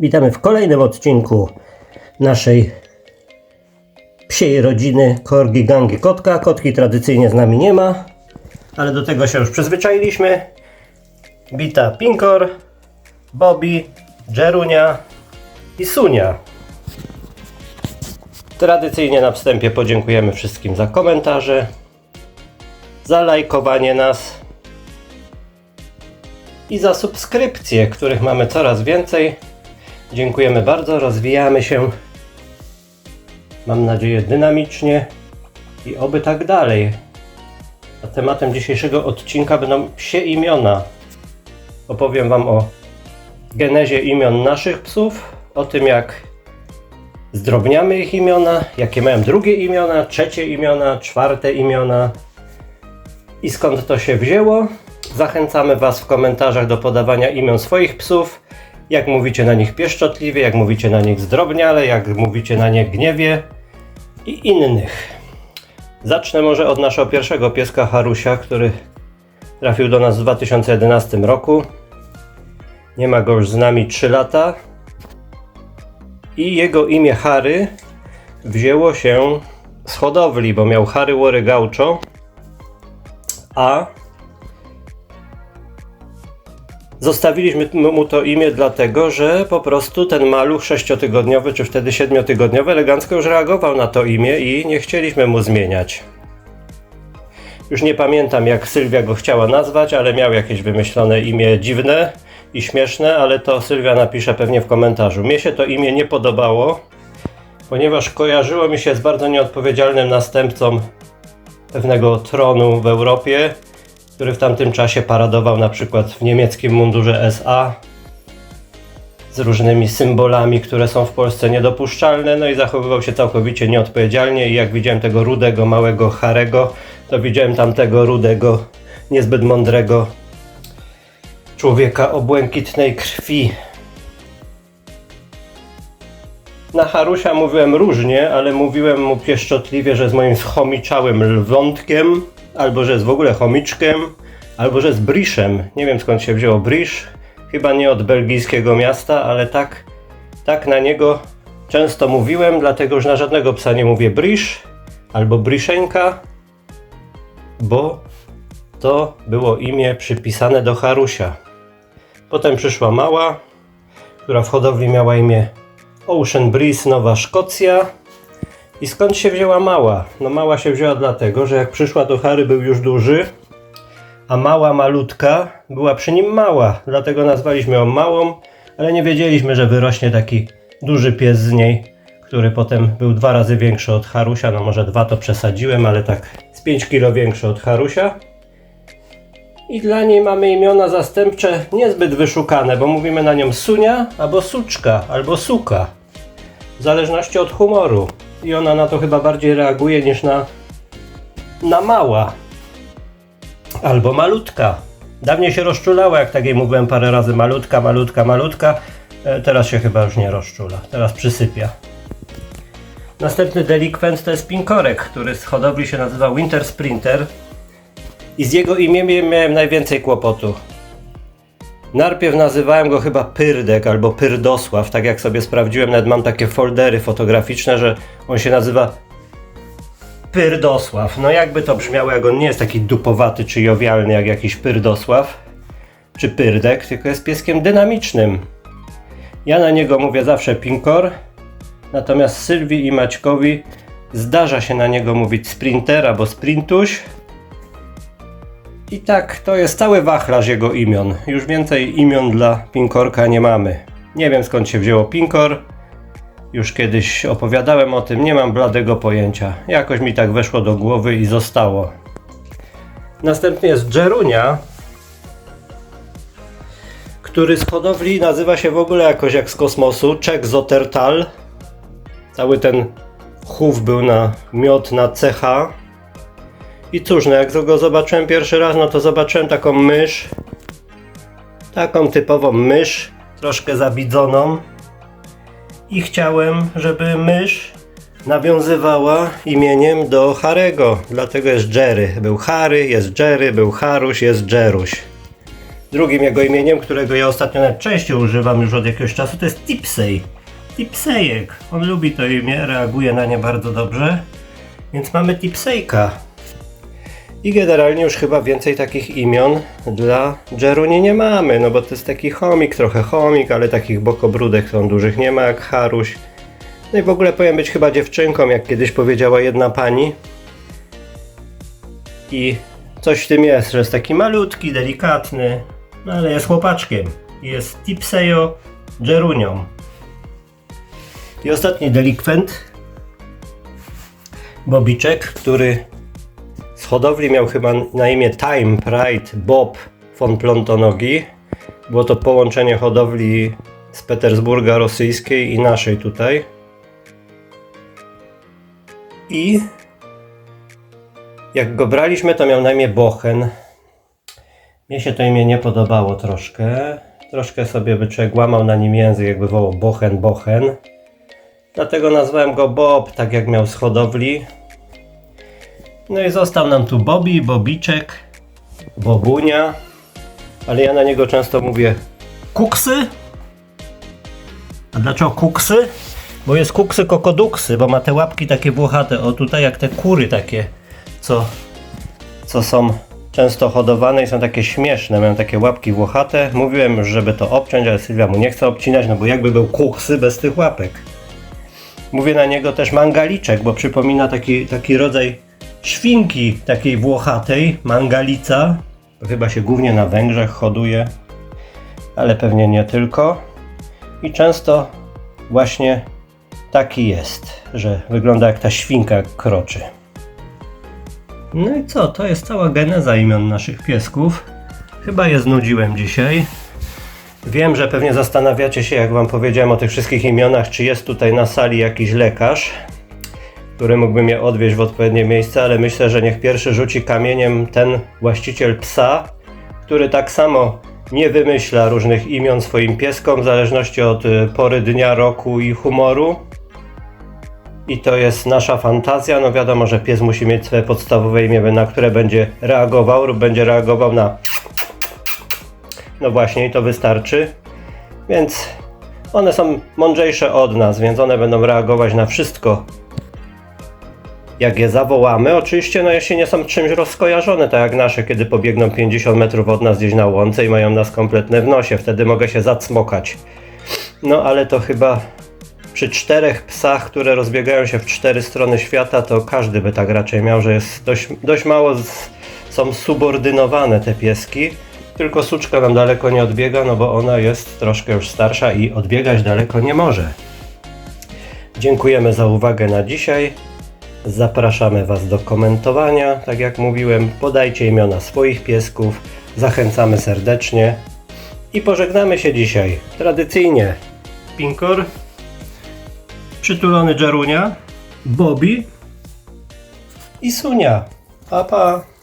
Witamy w kolejnym odcinku naszej psiej rodziny Korgi Gangi Kotka. Kotki tradycyjnie z nami nie ma, ale do tego się już przyzwyczailiśmy. Bita Pinkor, Bobby, Jerunia i Sunia. Tradycyjnie na wstępie podziękujemy wszystkim za komentarze, za lajkowanie nas i za subskrypcje, których mamy coraz więcej. Dziękujemy bardzo, rozwijamy się. Mam nadzieję dynamicznie i oby tak dalej. A tematem dzisiejszego odcinka będą psie imiona. Opowiem Wam o genezie imion naszych psów, o tym jak zdrobniamy ich imiona, jakie mają drugie imiona, trzecie imiona, czwarte imiona i skąd to się wzięło. Zachęcamy Was w komentarzach do podawania imion swoich psów. Jak mówicie na nich pieszczotliwie, jak mówicie na nich zdrobniale, jak mówicie na nie gniewie i innych. Zacznę może od naszego pierwszego pieska Harusia, który trafił do nas w 2011 roku. Nie ma go już z nami 3 lata. I jego imię Harry wzięło się z hodowli, bo miał Harry Wory Gaucho, a Zostawiliśmy mu to imię dlatego, że po prostu ten maluch sześciotygodniowy, czy wtedy siedmiotygodniowy elegancko już reagował na to imię i nie chcieliśmy mu zmieniać. Już nie pamiętam jak Sylwia go chciała nazwać, ale miał jakieś wymyślone imię dziwne i śmieszne, ale to Sylwia napisze pewnie w komentarzu. Mnie się to imię nie podobało, ponieważ kojarzyło mi się z bardzo nieodpowiedzialnym następcą pewnego tronu w Europie, który w tamtym czasie paradował na przykład w niemieckim mundurze SA z różnymi symbolami, które są w Polsce niedopuszczalne, no i zachowywał się całkowicie nieodpowiedzialnie i jak widziałem tego rudego, małego Harego, to widziałem tamtego rudego, niezbyt mądrego człowieka o błękitnej krwi. Na Harusia mówiłem różnie, ale mówiłem mu pieszczotliwie, że z moim chomiczałym lwątkiem, albo że jest w ogóle chomiczkiem, albo że jest briszem. Nie wiem skąd się wzięło brisz, chyba nie od belgijskiego miasta, ale tak, tak na niego często mówiłem, dlatego że na żadnego psa nie mówię brisz albo briszenka, bo to było imię przypisane do Harusia. Potem przyszła mała, która w hodowli miała imię Ocean Breeze Nowa Szkocja. I skąd się wzięła mała? No mała się wzięła dlatego, że jak przyszła to Harry był już duży, a mała malutka była przy nim mała. Dlatego nazwaliśmy ją małą, ale nie wiedzieliśmy, że wyrośnie taki duży pies z niej, który potem był dwa razy większy od Harusia. No może dwa to przesadziłem, ale tak z 5 kilo większy od Harusia. I dla niej mamy imiona zastępcze niezbyt wyszukane, bo mówimy na nią Sunia, albo Suczka, albo Suka. W zależności od humoru. I ona na to chyba bardziej reaguje niż na, na mała. Albo malutka. Dawniej się rozczulała, jak tak jej mówiłem parę razy malutka, malutka, malutka. E, Teraz się chyba już nie rozczula. Teraz przysypia. Następny delikwent to jest pinkorek, który z hodowli się nazywa Winter Sprinter. I z jego imieniem miałem najwięcej kłopotu. Najpierw nazywałem go chyba Pyrdek albo Pyrdosław, tak jak sobie sprawdziłem, nawet mam takie foldery fotograficzne, że on się nazywa Pyrdosław. No jakby to brzmiało, jak on nie jest taki dupowaty czy jowialny jak jakiś Pyrdosław czy Pyrdek, tylko jest pieskiem dynamicznym. Ja na niego mówię zawsze Pinkor, natomiast Sylwii i Maćkowi zdarza się na niego mówić Sprinter albo Sprintuś. I tak, to jest cały wachlarz jego imion. Już więcej imion dla Pinkorka nie mamy. Nie wiem skąd się wzięło Pinkor. Już kiedyś opowiadałem o tym, nie mam bladego pojęcia. Jakoś mi tak weszło do głowy i zostało. Następnie jest Jerunia, który z hodowli nazywa się w ogóle jakoś jak z kosmosu, Czech Zottertal. Cały ten chów był na miod na CH. I cóż, no jak go zobaczyłem pierwszy raz, no to zobaczyłem taką mysz. Taką typową mysz, troszkę zabidzoną. I chciałem, żeby mysz nawiązywała imieniem do Harego. Dlatego jest Jerry. Był Harry, jest Jerry, był Haruś, jest Jeruś. Drugim jego imieniem, którego ja ostatnio nawet częściej używam już od jakiegoś czasu, to jest Tipsej. Tipsejek. On lubi to imię, reaguje na nie bardzo dobrze. Więc mamy Tipsejka. I generalnie już chyba więcej takich imion dla Jeruni nie mamy, no bo to jest taki chomik, trochę chomik, ale takich bokobrudek są dużych nie ma jak Haruś. No i w ogóle powinien być chyba dziewczynką, jak kiedyś powiedziała jedna pani. I coś w tym jest, że jest taki malutki, delikatny, no ale jest chłopaczkiem. Jest Tipsejo Jerunią. I ostatni delikwent, Bobiczek, który hodowli miał chyba na imię Time Pride Bob von Plontonogi. Było to połączenie hodowli z Petersburga rosyjskiej i naszej tutaj. I jak go braliśmy, to miał na imię Bochen. Mnie się to imię nie podobało troszkę. Troszkę sobie byczek łamał na nim język, jakby wołał Bochen, Bochen. Dlatego nazwałem go Bob, tak jak miał z hodowli. No i został nam tu Bobby, Bobiczek, Bobunia. Ale ja na niego często mówię kuksy. A dlaczego kuksy? Bo jest kuksy kokoduksy, bo ma te łapki takie włochate. O tutaj jak te kury takie, co, co są często hodowane i są takie śmieszne. Mają takie łapki włochate. Mówiłem, żeby to obciąć, ale Sylwia mu nie chce obcinać, no bo jakby był kuksy bez tych łapek. Mówię na niego też mangaliczek, bo przypomina taki, taki rodzaj świnki takiej włochatej, mangalica. Chyba się głównie na Węgrzech hoduje, ale pewnie nie tylko. I często właśnie taki jest, że wygląda jak ta świnka kroczy. No i co, to jest cała geneza imion naszych piesków. Chyba je znudziłem dzisiaj. Wiem, że pewnie zastanawiacie się, jak Wam powiedziałem o tych wszystkich imionach, czy jest tutaj na sali jakiś lekarz, który mógłby mnie odwieźć w odpowiednie miejsce, ale myślę, że niech pierwszy rzuci kamieniem ten właściciel psa, który tak samo nie wymyśla różnych imion swoim pieskom w zależności od y, pory dnia, roku i humoru. I to jest nasza fantazja. No wiadomo, że pies musi mieć swoje podstawowe imię, na które będzie reagował lub będzie reagował na no właśnie, i to wystarczy. Więc one są mądrzejsze od nas, więc one będą reagować na wszystko. Jak je zawołamy, oczywiście, no jeśli nie są czymś rozkojarzone, tak jak nasze, kiedy pobiegną 50 metrów od nas gdzieś na łące i mają nas kompletne w nosie, wtedy mogę się zacmokać. No ale to chyba przy czterech psach, które rozbiegają się w cztery strony świata, to każdy by tak raczej miał, że jest dość, dość mało z, są subordynowane te pieski. Tylko suczka nam daleko nie odbiega, no bo ona jest troszkę już starsza i odbiegać daleko nie może. Dziękujemy za uwagę na dzisiaj. Zapraszamy Was do komentowania. Tak jak mówiłem, podajcie imiona swoich piesków. Zachęcamy serdecznie. I pożegnamy się dzisiaj. Tradycyjnie. Pinkor, przytulony Jarunia, Bobby i Sunia. Pa, pa.